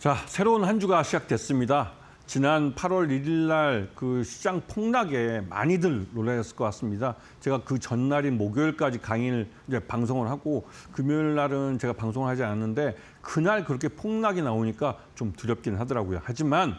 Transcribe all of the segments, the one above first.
자, 새로운 한 주가 시작됐습니다. 지난 8월 1일 날 그 시장 폭락에 많이들 놀라셨을 것 같습니다. 제가 그 전날인 목요일까지 강의를 이제 방송을 하고 금요일 날은 제가 방송을 하지 않았는데 그날 그렇게 폭락이 나오니까 좀 두렵긴 하더라고요. 하지만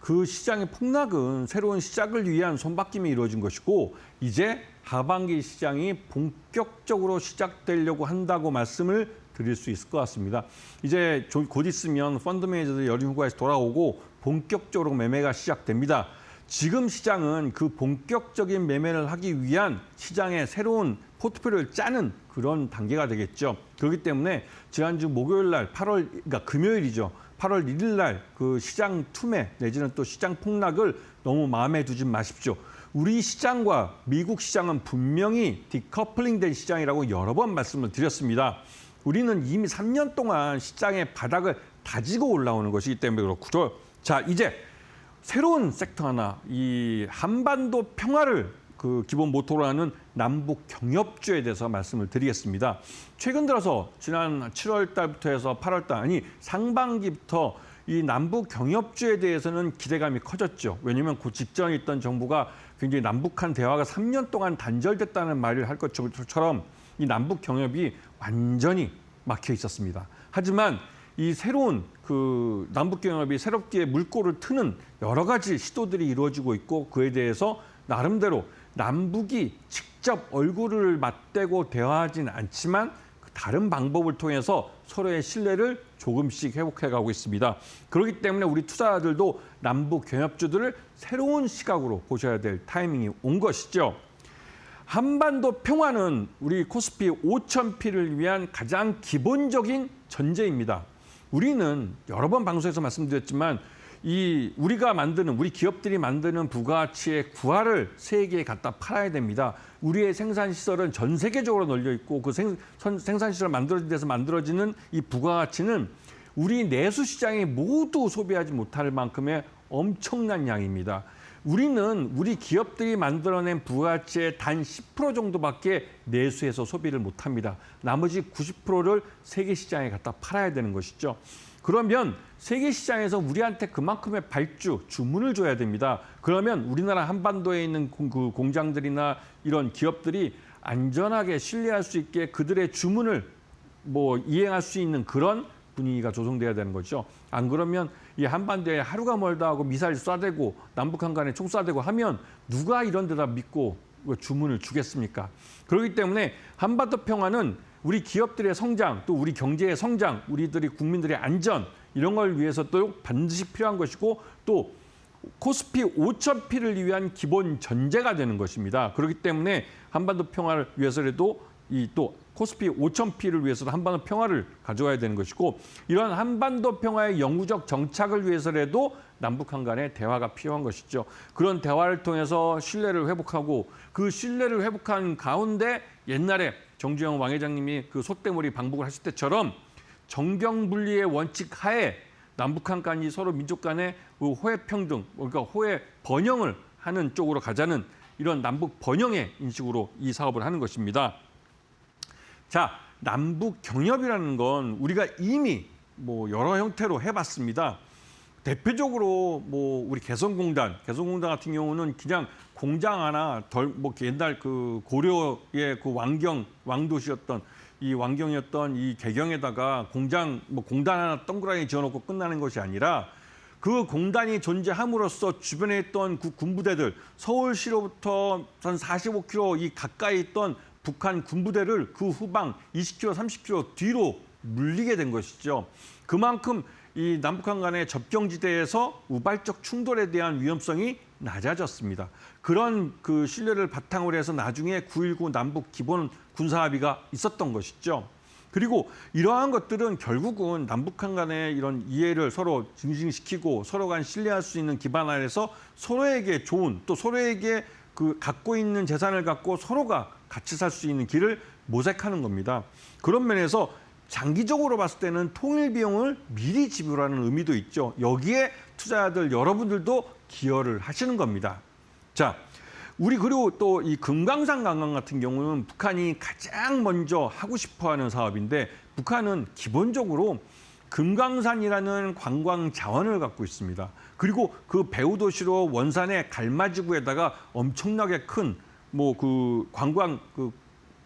그 시장의 폭락은 새로운 시작을 위한 손바뀜이 이루어진 것이고 이제 하반기 시장이 본격적으로 시작되려고 한다고 말씀을 드릴 수 있을 것 같습니다. 이제 조- 곧 있으면 펀드 매니저들 여름 휴가에서 돌아오고 본격적으로 매매가 시작됩니다. 지금 시장은 그 본격적인 매매를 하기 위한 시장의 새로운 포트폴리오를 짜는 그런 단계가 되겠죠. 그렇기 때문에 지난주 목요일 날 8월 그러니까 금요일이죠. 8월 1일 날 그 시장 투매 내지는 또 시장 폭락을 너무 마음에 두지 마십시오. 우리 시장과 미국 시장은 분명히 디커플링 된 시장이라고 여러 번 말씀을 드렸습니다. 우리는 이미 3년 동안 시장의 바닥을 다지고 올라오는 것이기 때문에 그렇고요. 자, 이제 새로운 섹터 하나, 이 한반도 평화를 그 기본 모토로 하는 남북 경협주에 대해서 말씀을 드리겠습니다. 최근 들어서 지난 7월 달부터 해서 8월 달, 아니 상반기부터 이 남북 경협주에 대해서는 기대감이 커졌죠. 왜냐하면 그 직전에 있던 정부가 굉장히 남북한 대화가 3년 동안 단절됐다는 말을 할 것처럼 이 남북 경협이 완전히 막혀 있었습니다. 하지만 이 새로운 그 남북 경협이 새롭게 물꼬를 트는 여러 가지 시도들이 이루어지고 있고 그에 대해서 나름대로 남북이 직접 얼굴을 맞대고 대화하진 않지만 그 다른 방법을 통해서 서로의 신뢰를 조금씩 회복해 가고 있습니다. 그렇기 때문에 우리 투자자들도 남북 경협주들을 새로운 시각으로 보셔야 될 타이밍이 온 것이죠. 한반도 평화는 우리 코스피 5,000피를 위한 가장 기본적인 전제입니다. 우리는 여러 번 방송에서 말씀드렸지만 이 우리가 만드는 우리 기업들이 만드는 부가가치의 구화를 세계에 갖다 팔아야 됩니다. 우리의 생산 시설은 전 세계적으로 널려 있고 그 생, 선- 생산 시설 만들어진 데서 만들어지는 이 부가가치는 우리 내수 시장이 모두 소비하지 못할 만큼의 엄청난 양입니다. 우리는 우리 기업들이 만들어낸 부가가치의 단 10% 정도밖에 내수해서 소비를 못합니다. 나머지 90%를 세계 시장에 갖다 팔아야 되는 것이죠. 그러면 세계 시장에서 우리한테 그만큼의 발주, 주문을 줘야 됩니다. 그러면 우리나라 한반도에 있는 공- 그 공장들이나 이런 기업들이 안전하게 신뢰할 수 있게 그들의 주문을 뭐 이행할 수 있는 그런 분위기가 조성돼야 되는 거죠. 안 그러면 이 한반도에 하루가 멀다 하고 미사일 쏴대고 남북한 간에 총 쏴대고 하면 누가 이런 데다 믿고 그 주문을 주겠습니까? 그렇기 때문에 한반도 평화는 우리 기업들의 성장, 또 우리 경제의 성장, 우리들이 국민들의 안전 이런 걸 위해서 또 반드시 필요한 것이고 또 코스피 5,000피를 위한 기본 전제가 되는 것입니다. 그렇기 때문에 한반도 평화를 위해서라도 이 또 코스피 5,000피를 위해서도 한반도 평화를 가져와야 되는 것이고 이러한 한반도 평화의 영구적 정착을 위해서라도 남북한 간의 대화가 필요한 것이죠. 그런 대화를 통해서 신뢰를 회복하고 그 신뢰를 회복한 가운데 옛날에 정주영 왕 회장님이 그 소떼머리 방북을 하실 때처럼 정경분리의 원칙 하에 남북한 간이 서로 민족 간의 그 호혜 평등, 그러니까 호혜 번영을 하는 쪽으로 가자는 이런 남북 번영의 인식으로 이 사업을 하는 것입니다. 자, 남북 경협이라는 건 우리가 이미 뭐 여러 형태로 해봤습니다. 대표적으로 뭐 우리 개성공단, 개성공단 같은 경우는 그냥 공장 하나 덜 뭐 옛날 그 고려의 그 왕경 왕도시였던 이 왕경이었던 이 개경에다가 공장 뭐 공단 하나 동그라미 지어놓고 끝나는 것이 아니라 그 공단이 존재함으로써 주변에 있던 그 군부대들 서울시로부터 한 45km 이 가까이 있던 북한 군부대를 그 후방 20km, 30km 뒤로 물리게 된 것이죠. 그만큼 이 남북한 간의 접경지대에서 우발적 충돌에 대한 위험성이 낮아졌습니다. 그런 그 신뢰를 바탕으로 해서 나중에 9.19 남북 기본 군사합의가 있었던 것이죠. 그리고 이러한 것들은 결국은 남북한 간의 이런 이해를 서로 증진시키고 서로 간 신뢰할 수 있는 기반 안에서 서로에게 좋은 또 서로에게 그 갖고 있는 재산을 갖고 서로가 같이 살 수 있는 길을 모색하는 겁니다. 그런 면에서 장기적으로 봤을 때는 통일 비용을 미리 지불하는 의미도 있죠. 여기에 투자자들 여러분들도 기여를 하시는 겁니다. 자, 우리 그리고 또 이 금강산 관광 같은 경우는 북한이 가장 먼저 하고 싶어 하는 사업인데 북한은 기본적으로 금강산이라는 관광 자원을 갖고 있습니다. 그리고 그 배후 도시로 원산의 갈마지구에다가 엄청나게 큰 뭐 그 관광 그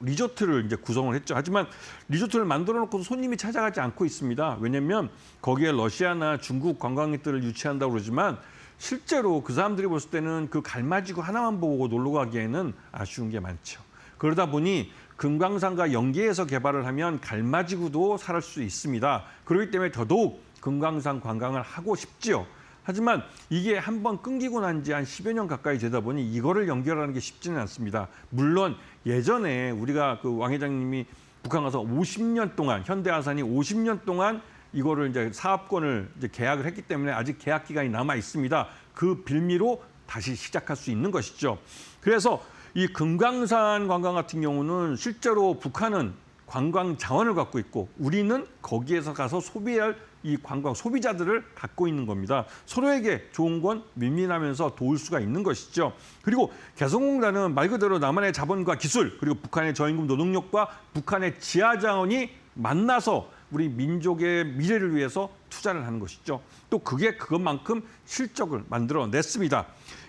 리조트를 이제 구성을 했죠. 하지만 리조트를 만들어 놓고 손님이 찾아가지 않고 있습니다. 왜냐하면 거기에 러시아나 중국 관광객들을 유치한다고 그러지만 실제로 그 사람들이 봤을 때는 그 갈마지구 하나만 보고 놀러 가기에는 아쉬운 게 많죠. 그러다 보니 금강산과 연계해서 개발을 하면 갈마지구도 살을 수 있습니다. 그렇기 때문에 더더욱 금강산 관광을 하고 싶지요. 하지만 이게 한번 끊기고 난 지 한 10여 년 가까이 되다 보니 이거를 연결하는 게 쉽지는 않습니다. 물론 예전에 우리가 그 왕 회장님이 북한 가서 50년 동안 현대아산이 50년 동안 이거를 이제 사업권을 이제 계약을 했기 때문에 아직 계약 기간이 남아 있습니다. 그 빌미로 다시 시작할 수 있는 것이죠. 그래서 이 금강산 관광 같은 경우는 실제로 북한은 관광 자원을 갖고 있고 우리는 거기에서 가서 소비할 이 관광 소비자들을 갖고 있는 겁니다. 서로에게 좋은 건 민민하면서 도울 수가 있는 것이죠. 그리고 개성공단은 말 그대로 남한의 자본과 기술 그리고 북한의 저임금 노동력과 북한의 지하 자원이 만나서 우리 민족의 미래를 위해서 투자를 하는 것이죠. 또 그게 그것만큼 실적을 만들어냈습니다.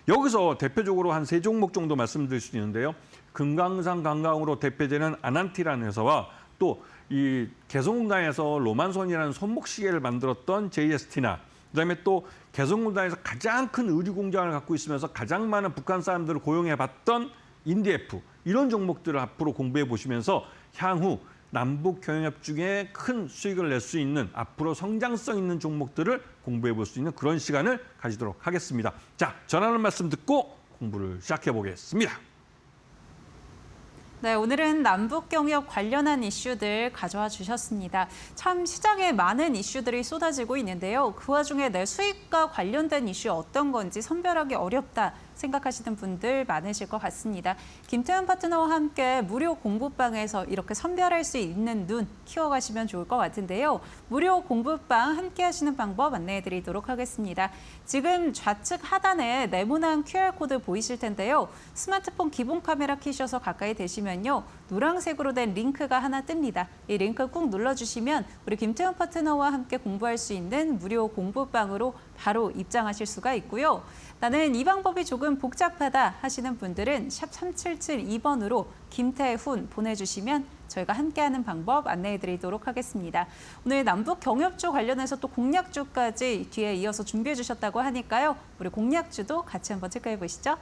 여기서 대표적으로 한 세 종목 정도 말씀드릴 수 있는데요. 금강산 관광으로 대표되는 아난티라는 회사와 또 이 개성공단에서 로만손이라는 손목시계를 만들었던 JST나 그다음에 또 개성공단에서 가장 큰 의류 공장을 갖고 있으면서 가장 많은 북한 사람들을 고용해 봤던 인디에프 이런 종목들을 앞으로 공부해 보시면서 향후 남북 경협 중에 큰 수익을 낼 수 있는 앞으로 성장성 있는 종목들을 공부해 볼 수 있는 그런 시간을 가지도록 하겠습니다. 자, 전하는 말씀 듣고 공부를 시작해 보겠습니다. 네, 오늘은 남북 경협 관련한 이슈들 가져와 주셨습니다. 참 시장에 많은 이슈들이 쏟아지고 있는데요. 그 와중에 내 수익과 관련된 이슈 어떤 건지 선별하기 어렵다 생각하시는 분들 많으실 것 같습니다. 김태현 파트너와 함께 무료 공부방에서 이렇게 선별할 수 있는 눈 키워가시면 좋을 것 같은데요. 무료 공부방 함께 하시는 방법 안내해 드리도록 하겠습니다. 지금 좌측 하단에 네모난 QR코드 보이실 텐데요. 스마트폰 기본 카메라 키셔서 가까이 되시면요. 노란색으로 된 링크가 하나 뜹니다. 이 링크 꾹 눌러주시면 우리 김태현 파트너와 함께 공부할 수 있는 무료 공부방으로 바로 입장하실 수가 있고요. 나는 이 방법이 조금 복잡하다 하시는 분들은 샵 3772번으로 김태훈 보내주시면 저희가 함께하는 방법 안내해 드리도록 하겠습니다. 오늘 남북 경협주 관련해서 또 공약주까지 뒤에 이어서 준비해 주셨다고 하니까요. 우리 공약주도 같이 한번 체크해 보시죠.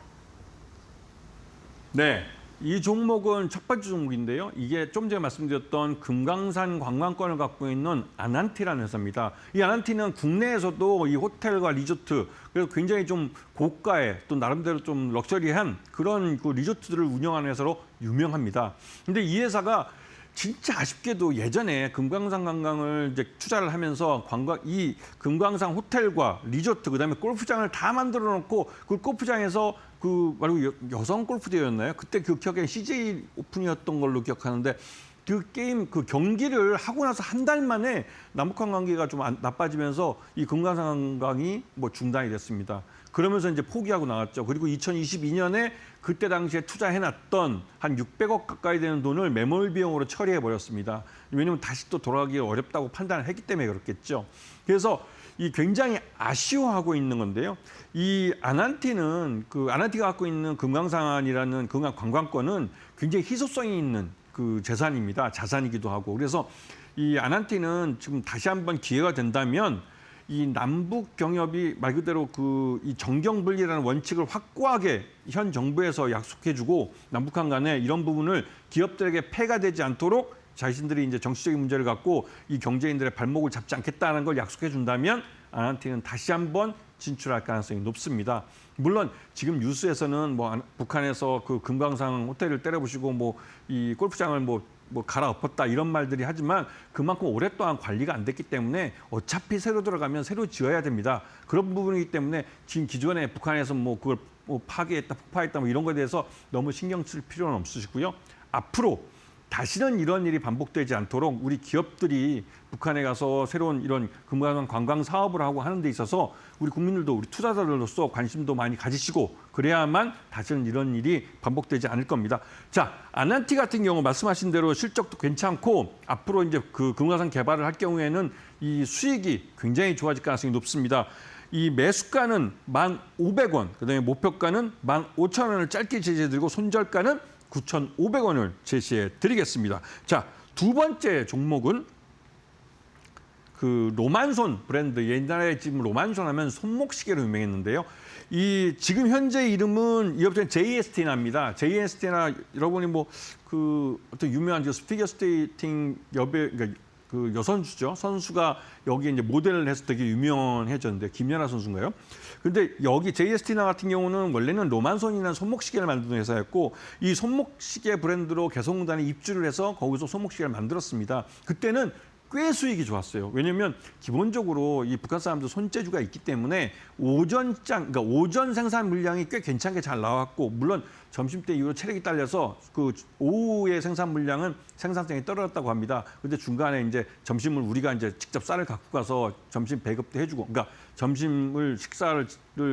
네. 이 종목은 첫 번째 종목인데요. 이게 좀 전에 말씀드렸던 금강산 관광권을 갖고 있는 아난티라는 회사입니다. 이 아난티는 국내에서도 이 호텔과 리조트 그래서 굉장히 좀 고가의 또 나름대로 좀 럭셔리한 그런 그 리조트들을 운영하는 회사로 유명합니다. 근데 이 회사가 진짜 아쉽게도 예전에 금강산 관광을 이제 투자를 하면서 관광 이 금강산 호텔과 리조트 그다음에 골프장을 다 만들어 놓고 그 골프장에서 그 말고 여, 여성 골프 대회였나요? 그때 그 기억에 CJ 오픈이었던 걸로 기억하는데 그 게임 그 경기를 하고 나서 한 달 만에 남북한 관계가 좀 안- 나빠지면서 이 금강산 관광이 뭐 중단이 됐습니다. 그러면서 이제 포기하고 나왔죠. 그리고 2022년에 그때 당시에 투자해놨던 한 600억 가까이 되는 돈을 매몰 비용으로 처리해 버렸습니다. 왜냐하면 다시 또 돌아가기 어렵다고 판단을 했기 때문에 그렇겠죠. 그래서 이 굉장히 아쉬워하고 있는 건데요. 이 아난티는 그 아난티가 갖고 있는 금강산이라는 금강 관광권은 굉장히 희소성이 있는 그 재산입니다. 자산이기도 하고. 그래서 이 아난티는 지금 다시 한번 기회가 된다면 이 남북 경협이 말 그대로 그 이 정경분리라는 원칙을 확고하게 현 정부에서 약속해주고 남북한 간에 이런 부분을 기업들에게 폐가 되지 않도록 자신들이 이제 정치적인 문제를 갖고 이 경제인들의 발목을 잡지 않겠다는 걸 약속해 준다면 아난티는 다시 한번 진출할 가능성이 높습니다. 물론 지금 뉴스에서는 뭐 안- 북한에서 그 금강산 호텔을 때려부시고 뭐 이 골프장을 뭐뭐 갈아엎었다 이런 말들이 하지만 그만큼 오랫동안 관리가 안 됐기 때문에 어차피 새로 들어가면 새로 지어야 됩니다. 그런 부분이기 때문에 지금 기존에 북한에서 뭐 그걸 뭐 파괴했다, 폭파했다 뭐 이런 거에 대해서 너무 신경 쓸 필요는 없으시고요. 앞으로 다시는 이런 일이 반복되지 않도록 우리 기업들이 북한에 가서 새로운 이런 금강산 관광 사업을 하고 하는 데 있어서 우리 국민들도 우리 투자자들로서 관심도 많이 가지시고 그래야만 다시는 이런 일이 반복되지 않을 겁니다. 자, 아난티 같은 경우 말씀하신 대로 실적도 괜찮고 앞으로 이제 그 금강산 개발을 할 경우에는 이 수익이 굉장히 좋아질 가능성이 높습니다. 이 매수가는 1,500원, 그다음에 목표가는 15,000원을 짧게 제시해드리고 손절가는 9,500원을 제시해 드리겠습니다. 자, 두 번째 종목은 그 로만손 브랜드 옛날에 지금 로만손 하면 손목시계로 유명했는데요. 이 지금 현재 이름은 이 업체는 JST나입니다. JST나 여러분이 뭐 그 어떤 유명한 그 스피겨 스케이팅 여배 그러니까 그 여선수죠. 선수가 여기 이제 모델을 해서 되게 유명해졌는데 김연아 선수인가요? 근데 여기 JST나 같은 경우는 원래는 로만손이라는 손목시계를 만드는 회사였고 이 손목시계 브랜드로 개성공단에 입주를 해서 거기서 손목시계를 만들었습니다. 그때는 꽤 수익이 좋았어요. 왜냐하면 기본적으로 이 북한 사람들 손재주가 있기 때문에 오전장, 그러니까 오전 생산 물량이 꽤 괜찮게 잘 나왔고 물론 점심 때 이후로 체력이 딸려서 그 오후의 생산 물량은 생산성이 떨어졌다고 합니다. 근데 중간에 이제 점심을 우리가 이제 직접 쌀을 갖고 가서 점심 배급도 해주고, 그러니까 점심을 식사를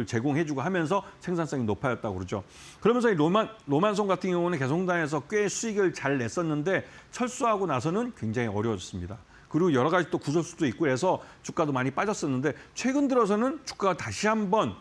제공해주고 하면서 생산성이 높아졌다고 그러죠. 그러면서 이 로만 로만송 같은 경우는 개성단에서 꽤 수익을 잘 냈었는데 철수하고 나서는 굉장히 어려워졌습니다. 그리고 여러 가지 또 구설수도 있고 해서 주가도 많이 빠졌었는데 최근 들어서는 주가가 다시 한번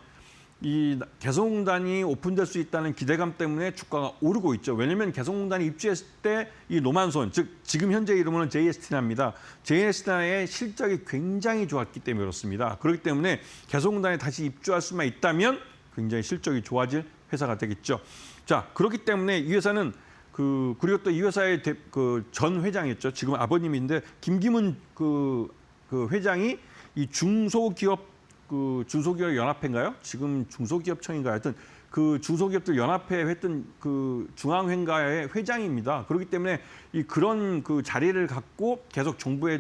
이 개성공단이 오픈될 수 있다는 기대감 때문에 주가가 오르고 있죠. 왜냐하면 개성공단이 입주했을 때 이 노만손, 즉 지금 현재 이름은 JST나입니다. JST나의 실적이 굉장히 좋았기 때문에 그렇습니다. 그렇기 때문에 개성공단에 다시 입주할 수만 있다면 굉장히 실적이 좋아질 회사가 되겠죠. 자, 그렇기 때문에 이 회사는 그 그리고 또 이 회사의 그 전 회장이었죠. 지금 아버님인데 김기문 그, 그 회장이 이 중소기업 그 중소기업 연합회인가요? 지금 중소기업청인가 하여튼 그 중소기업들 연합회 했던 그 중앙회가의 회장입니다. 그렇기 때문에 이 그런 그 자리를 갖고 계속 정부에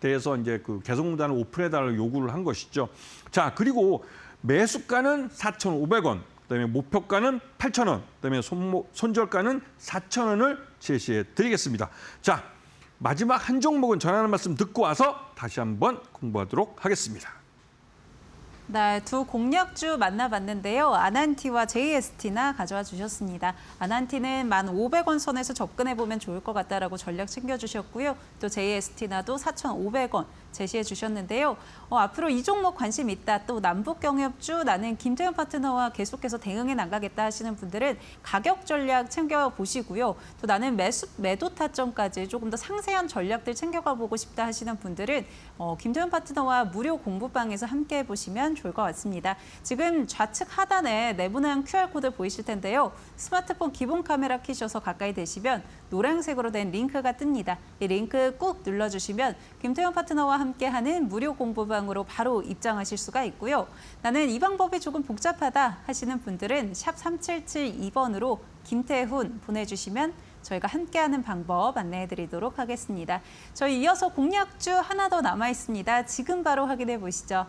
대해서 이제 그 개성공단을 오픈해달라고 요구를 한 것이죠. 자 그리고 매수가는 4,500원, 그다음에 목표가는 8,000원, 그다음에 손목, 손절가는 4,000원을 제시해 드리겠습니다. 자 마지막 한 종목은 전하는 말씀 듣고 와서 다시 한번 공부하도록 하겠습니다. 네, 두 공략주 만나봤는데요. 아난티와 JST나 가져와 주셨습니다. 아난티는 1,500원 선에서 접근해 보면 좋을 것 같다라고 전략 챙겨주셨고요. 또 JST나도 4,500원 제시해 주셨는데요. 어, 앞으로 이 종목 관심 있다. 또 남북 경협주 나는 김태현 파트너와 계속해서 대응해 나가겠다 하시는 분들은 가격 전략 챙겨 보시고요. 또 나는 매수 매도 타점까지 조금 더 상세한 전략들 챙겨가 보고 싶다 하시는 분들은 어, 김태현 파트너와 무료 공부방에서 함께 해 보시면 좋을 것 같습니다. 지금 좌측 하단에 네모난 QR코드 보이실 텐데요. 스마트폰 기본 카메라 키셔서 가까이 대시면 노란색으로 된 링크가 뜹니다. 이 링크 꾹 눌러주시면 김태현 파트너와 함께하는 무료 공부방으로 바로 입장하실 수가 있고요. 나는 이 방법이 조금 복잡하다 하시는 분들은 샵 3772번으로 김태훈 보내주시면 저희가 함께하는 방법 안내해드리도록 하겠습니다. 저희 이어서 공약주 하나 더 남아 있습니다. 지금 바로 확인해 보시죠.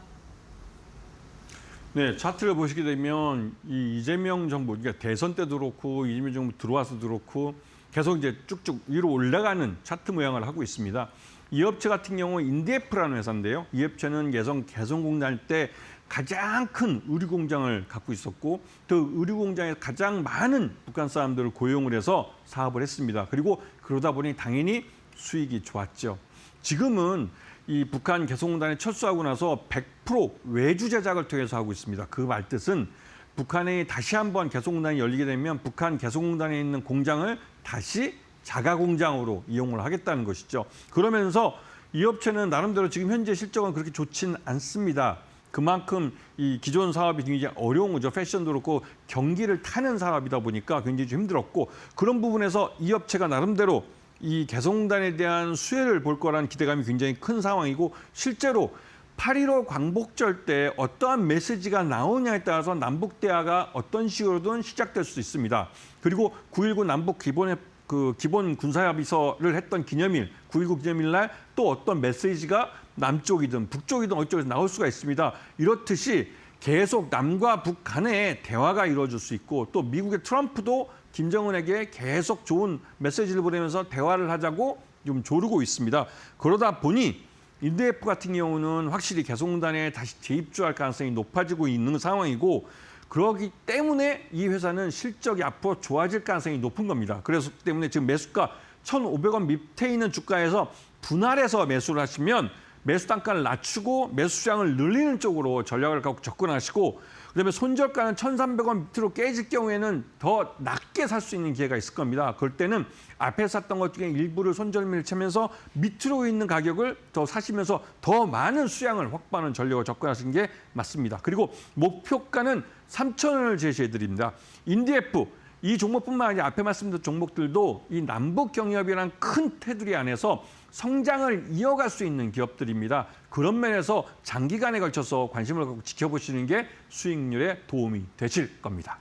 네, 차트를 보시게 되면 이 이재명 정부, 그러니까 대선 때도 그렇고 이재명 정부 들어와서도 그렇고 계속 이제 쭉쭉 위로 올라가는 차트 모양을 하고 있습니다. 이 업체 같은 경우 인디에프라는 회사인데요. 이 업체는 예성 개성공단 때 가장 큰 의류 공장을 갖고 있었고 그 의류 공장에 가장 많은 북한 사람들을 고용을 해서 사업을 했습니다. 그리고 그러다 보니 당연히 수익이 좋았죠. 지금은 이 북한 개성공단에 철수하고 나서 100% 외주 제작을 통해서 하고 있습니다. 그 말뜻은 북한에 다시 한번 개성공단이 열리게 되면 북한 개성공단에 있는 공장을 다시 자가 공장으로 이용을 하겠다는 것이죠. 그러면서 이 업체는 나름대로 지금 현재 실적은 그렇게 좋지는 않습니다. 그만큼 이 기존 사업이 굉장히 어려운 거죠. 패션도 그렇고 경기를 타는 사업이다 보니까 굉장히 좀 힘들었고 그런 부분에서 이 업체가 나름대로 이 개성공단에 대한 수혜를 볼 거라는 기대감이 굉장히 큰 상황이고 실제로 8.15 광복절 때 어떠한 메시지가 나오냐에 따라서 남북 대화가 어떤 식으로든 시작될 수 있습니다. 그리고 9.19 남북 기본의 그 기본 군사합의서를 했던 기념일, 9.19 기념일 날 또 어떤 메시지가 남쪽이든 북쪽이든 어쪽에서 나올 수가 있습니다. 이렇듯이 계속 남과 북 간에 대화가 이루어질 수 있고 또 미국의 트럼프도 김정은에게 계속 좋은 메시지를 보내면서 대화를 하자고 좀 조르고 있습니다. 그러다 보니 인드F 같은 경우는 확실히 개성공단에 다시 재입주할 가능성이 높아지고 있는 상황이고 그러기 때문에 이 회사는 실적이 앞으로 좋아질 가능성이 높은 겁니다. 그래서 때문에 지금 매수가 1,500원 밑에 있는 주가에서 분할해서 매수를 하시면 매수 단가를 낮추고 매수 수량을 늘리는 쪽으로 전략을 갖고 접근하시고 그다음에 손절가는 1,300원 밑으로 깨질 경우에는 더 낮게 살 수 있는 기회가 있을 겁니다. 그럴 때는 앞에 샀던 것 중에 일부를 손절매를 치면서 밑으로 있는 가격을 더 사시면서 더 많은 수량을 확보하는 전략을 접근하시는 게 맞습니다. 그리고 목표가는 3,000원을 제시해 드립니다. 인디에프 이 종목뿐만 아니라 앞에 말씀드린 종목들도 이 남북 경협이라는 큰 테두리 안에서 성장을 이어갈 수 있는 기업들입니다. 그런 면에서 장기간에 걸쳐서 관심을 갖고 지켜보시는 게 수익률에 도움이 되실 겁니다.